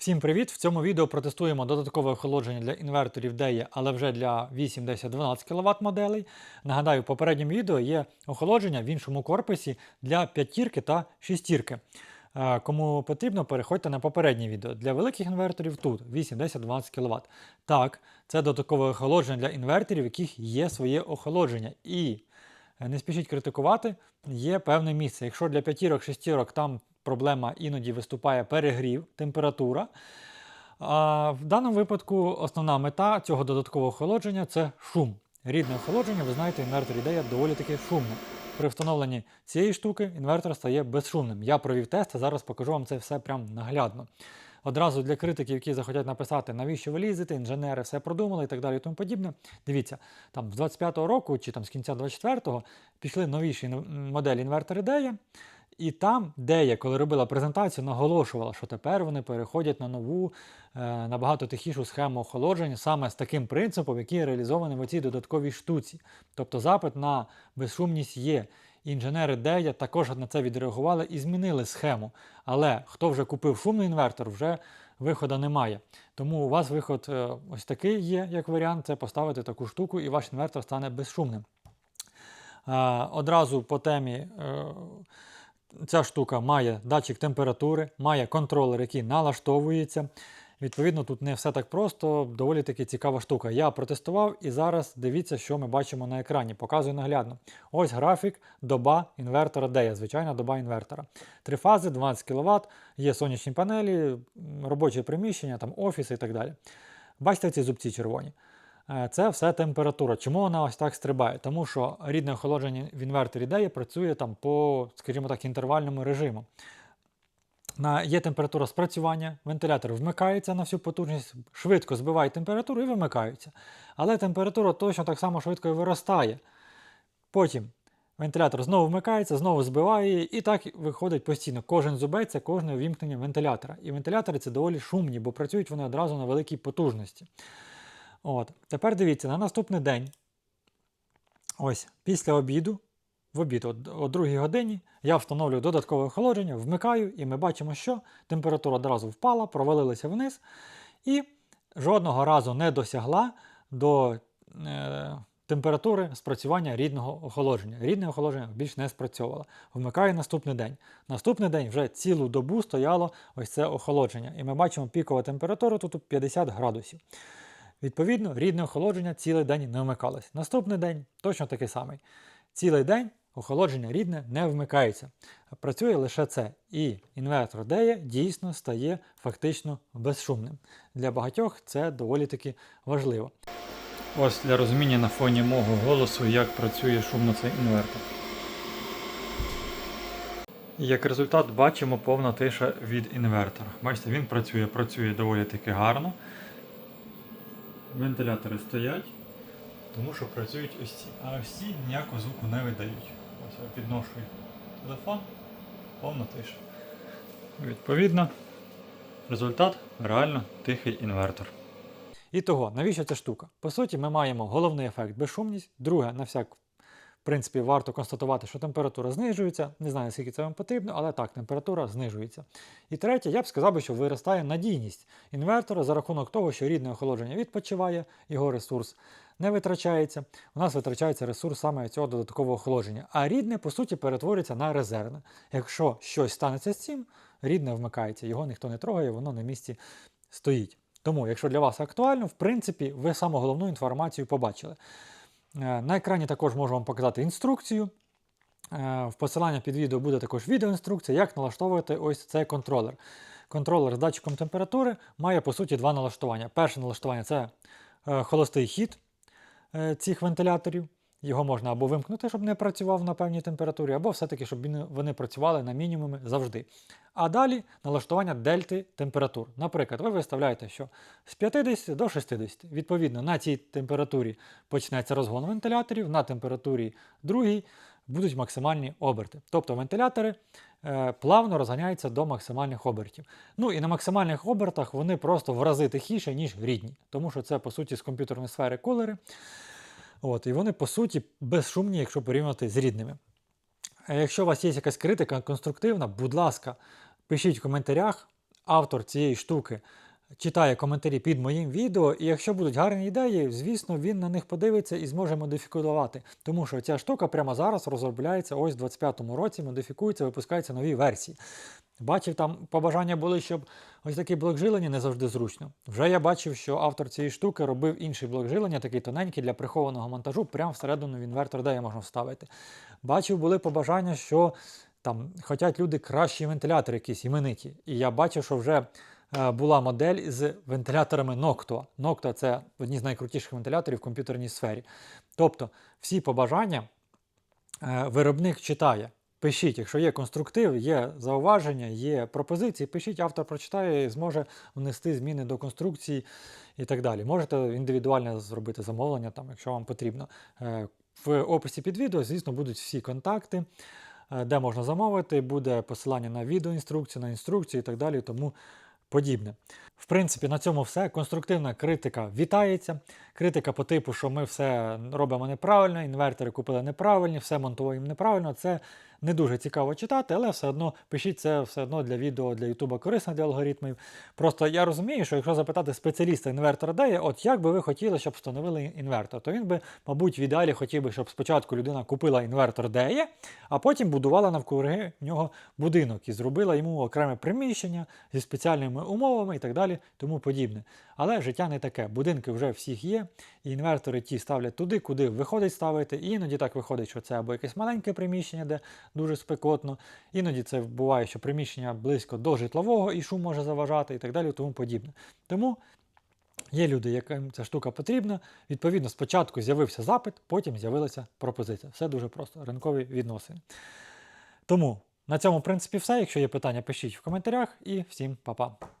Всім привіт! В цьому відео протестуємо додаткове охолодження для інверторів DEA, але вже для 8, 10, 12 кВт моделей. Нагадаю, в попередньому відео є охолодження в іншому корпусі для п'ятірки та шістірки. Е, Кому потрібно, переходьте на попереднє відео. Для великих інверторів тут 8, 10, 12 кВт. Так, це додаткове охолодження для інверторів, в яких є своє охолодження. І Не спішіть критикувати, є певне місце. Якщо для п'ятірок, шестірок там проблема іноді виступає перегрів, температура. А в даному випадку основна мета цього додаткового охолодження це шум. Рідне охолодження, ви знаєте, інвертор ідея доволі таки шумне. При встановленні цієї штуки інвертор стає безшумним. Я провів тест, а зараз покажу вам це все прям наглядно. Одразу для критиків, які захотять написати, навіщо ви лізете, інженери все продумали і так далі і тому подібне. Дивіться, там з 25-го року чи там з кінця 24-го пішли новіші моделі інвертор ідея. І там Дея, коли робила презентацію, наголошувала, що тепер вони переходять на нову, е, набагато тихішу схему охолодження саме з таким принципом, який реалізований в цій додатковій штуці. Тобто запит на безшумність є. Інженери Дея також на це відреагували і змінили схему. Але хто вже купив шумний інвертор, вже виходу немає. Тому у вас виход е, ось такий є, як варіант, це поставити таку штуку, і ваш інвертор стане безшумним. Е, Одразу по темі е, ця штука має датчик температури, має контролер, який налаштовується. Відповідно, тут не все так просто, доволі таки цікава штука. Я протестував і зараз дивіться, що ми бачимо на екрані. Показую наглядно. Ось графік, доба інвертора DEA, звичайна доба інвертора. Три фази, 12 кВт, є сонячні панелі, робоче приміщення, там офіси і так далі. Бачите ці зубці червоні? Е, Це все температура. Чому вона ось так стрибає? Тому що рідне охолодження в інверторі DEA працює там по, скажімо так, інтервальному режиму. На, є температура спрацювання, вентилятор вмикається на всю потужність, швидко збиває температуру і вимикається. Але температура точно так само швидко і виростає. Потім вентилятор знову вмикається, знову збиває її, і так виходить постійно. Кожен зубець це кожне увімкнення вентилятора. І вентилятори це доволі шумні, бо працюють вони одразу на великій потужності. От. Тепер дивіться, на наступний день, ось після обіду, в обід о, 2 годині, я встановлюю додаткове охолодження, вмикаю, і ми бачимо, що температура одразу впала, провалилася вниз, і жодного разу не досягла до е, температури спрацювання рідного охолодження. Рідне охолодження більш не спрацьовувало. Вмикаю наступний день. Наступний день вже цілу добу стояло ось це охолодження. І ми бачимо пікова температура тут 50 градусів. Відповідно, рідне охолодження цілий день не вмикалось. Наступний день точно такий самий. Цілий день охолодження рідне не вмикається. Працює лише це. І інвертор DEA дійсно стає фактично безшумним. Для багатьох це доволі таки важливо. Ось для розуміння на фоні мого голосу, як працює шумно цей інвертор. Як результат, бачимо повна тиша від інвертора. Бачите, він працює, працює доволі таки гарно. Вентилятори стоять, тому що працюють ось ці. А ось ці ніякого звуку не видають. Підношу телефон, повна тиша. Відповідно, результат реально тихий інвертор. І того, навіщо ця штука? По суті, ми маємо головний ефект безшумність. Друге, на всяк, в принципі, варто констатувати, що температура знижується. Не знаю, скільки це вам потрібно, але так, температура знижується. І третє, я б сказав, що виростає надійність інвертора за рахунок того, що рідне охолодження відпочиває, його ресурс не витрачається. У нас витрачається ресурс саме цього додаткового охолодження. А рідне, по суті, перетворюється на резервне. Якщо щось станеться з цим, рідне вмикається, його ніхто не трогає, воно на місці стоїть. Тому, якщо для вас актуально, в принципі, ви саму головну інформацію побачили. Е, На екрані також можу вам показати інструкцію. Е, В посиланні під відео буде також відеоінструкція, як налаштовувати ось цей контролер. Контролер з датчиком температури має по суті два налаштування. Перше налаштування це е, холостий хід цих вентиляторів. Його можна або вимкнути, щоб не працював на певній температурі, або все-таки, щоб вони працювали на мінімумі завжди. А далі налаштування дельти температур. Наприклад, ви виставляєте, що з 50 до 60. Відповідно, на цій температурі почнеться розгон вентиляторів, на температурі другій будуть максимальні оберти. Тобто вентилятори е, плавно розганяються до максимальних обертів. Ну і на максимальних обертах вони просто в рази тихіше, ніж рідні, тому що це, по суті, з комп'ютерної сфери кулери. От, і вони, по суті, безшумні, якщо порівнювати з рідними. Якщо у вас є якась критика конструктивна, будь ласка, пишіть в коментарях, автор цієї штуки читає коментарі під моїм відео, і якщо будуть гарні ідеї, звісно, він на них подивиться і зможе модифікувати. Тому що ця штука прямо зараз розробляється ось в 25-му році, модифікується, випускаються нові версії. Бачив, там побажання були, щоб ось такий блок жилення не завжди зручно. Вже я бачив, що автор цієї штуки робив інший блок жилення, такий тоненький для прихованого монтажу, прямо всередину в інвертор, де я можна вставити. Бачив, були побажання, що там хочуть люди кращі вентилятори якісь імениті. І я бачив, що вже е, була модель з вентиляторами Noctua. Noctua – це одні з найкрутіших вентиляторів в комп'ютерній сфері. Тобто всі побажання е, виробник читає. Пишіть, якщо є конструктив, є зауваження, є пропозиції, пишіть, автор прочитає і зможе внести зміни до конструкції і так далі. Можете індивідуально зробити замовлення, там, якщо вам потрібно. Е, В описі під відео, звісно, будуть всі контакти, е, де можна замовити, буде посилання на відеоінструкцію, на інструкцію і так далі, тому подібне. В принципі, на цьому все. Конструктивна критика вітається. Критика по типу, що ми все робимо неправильно, інвертори купили неправильні, все монтуємо неправильно. Це не дуже цікаво читати, але все одно пишіть це все одно для відео, для Ютуба корисно для алгоритмів. Просто я розумію, що якщо запитати спеціаліста інвертора деє, от як би ви хотіли, щоб встановили інвертор, то він би, мабуть, в ідеалі хотів би, щоб спочатку людина купила інвертор деє, а потім будувала навкруги нього будинок і зробила йому окреме приміщення зі спеціальними умовами і так далі, тому подібне. Але життя не таке. Будинки вже всіх є, і інвертори ті ставлять туди, куди виходить ставити. І іноді так виходить, що це або якесь маленьке приміщення, де дуже спекотно. Іноді це буває, що приміщення близько до житлового і шум може заважати, і так далі, тому подібне. Тому є люди, яким ця штука потрібна. Відповідно, спочатку з'явився запит, потім з'явилася пропозиція. Все дуже просто, ринкові відносини. Тому на цьому, в принципі, все. Якщо є питання, пишіть в коментарях і всім па-па.